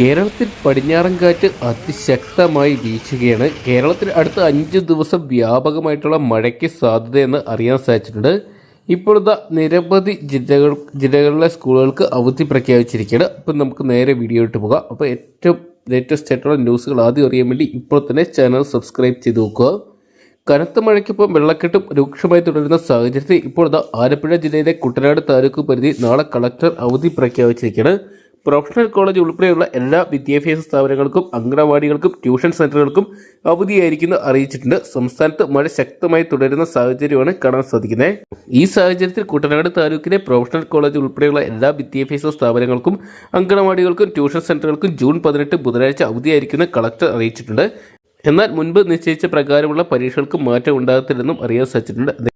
കേരളത്തിൽ പടിഞ്ഞാറൻ കാറ്റ് അതിശക്തമായി വീശുകയാണ്. കേരളത്തിൽ അടുത്ത അഞ്ച് ദിവസം വ്യാപകമായിട്ടുള്ള മഴയ്ക്ക് സാധ്യതയെന്ന് അറിയാൻ സാധിച്ചിട്ടുണ്ട്. ഇപ്പോഴത്തെ നിരവധി ജില്ലകൾ ജില്ലകളിലെ സ്കൂളുകൾക്ക് അവധി പ്രഖ്യാപിച്ചിരിക്കുകയാണ്. അപ്പം നമുക്ക് നേരെ വീഡിയോ ഇട്ട് പോകാം. അപ്പോൾ ഏറ്റവും ലേറ്റസ്റ്റ് ആയിട്ടുള്ള ന്യൂസുകൾ ആദ്യം അറിയാൻ വേണ്ടി ഇപ്പോൾ തന്നെ ചാനൽ സബ്സ്ക്രൈബ് ചെയ്ത് നോക്കുക. കനത്ത മഴയ്ക്കൊപ്പം വെള്ളക്കെട്ടും രൂക്ഷമായി തുടരുന്ന സാഹചര്യത്തിൽ ഇപ്പോഴത്തെ ആലപ്പുഴ ജില്ലയിലെ കുട്ടനാട് താലൂക്ക് പരിധി നാളെ കളക്ടർ അവധി പ്രഖ്യാപിച്ചിരിക്കുകയാണ്. പ്രൊഫഷണൽ കോളേജ് ഉൾപ്പെടെയുള്ള എല്ലാ വിദ്യാഭ്യാസ സ്ഥാപനങ്ങൾക്കും അംഗനവാടികൾക്കും ട്യൂഷൻ സെന്ററുകൾക്കും അവധിയായിരിക്കുന്നു അറിയിച്ചിട്ടുണ്ട്. സംസ്ഥാനത്ത് മഴ ശക്തമായി തുടരുന്ന സാഹചര്യമാണ് കാണാൻ സാധിക്കുന്നത്. ഈ സാഹചര്യത്തിൽ കുട്ടനാട് താലൂക്കിലെ പ്രൊഫഷണൽ കോളേജ് ഉൾപ്പെടെയുള്ള എല്ലാ വിദ്യാഭ്യാസ സ്ഥാപനങ്ങൾക്കും അംഗനവാടികൾക്കും ട്യൂഷൻ സെന്ററുകൾക്കും ജൂൺ പതിനെട്ട് ബുധനാഴ്ച അവധിയായിരിക്കുന്ന കളക്ടർ അറിയിച്ചിട്ടുണ്ട്. എന്നാൽ മുൻപ് നിശ്ചയിച്ച പ്രകാരമുള്ള പരീക്ഷകൾക്ക് മാറ്റം ഉണ്ടാകത്തില്ലെന്നും അറിയാൻ സാധിച്ചിട്ടുണ്ട്.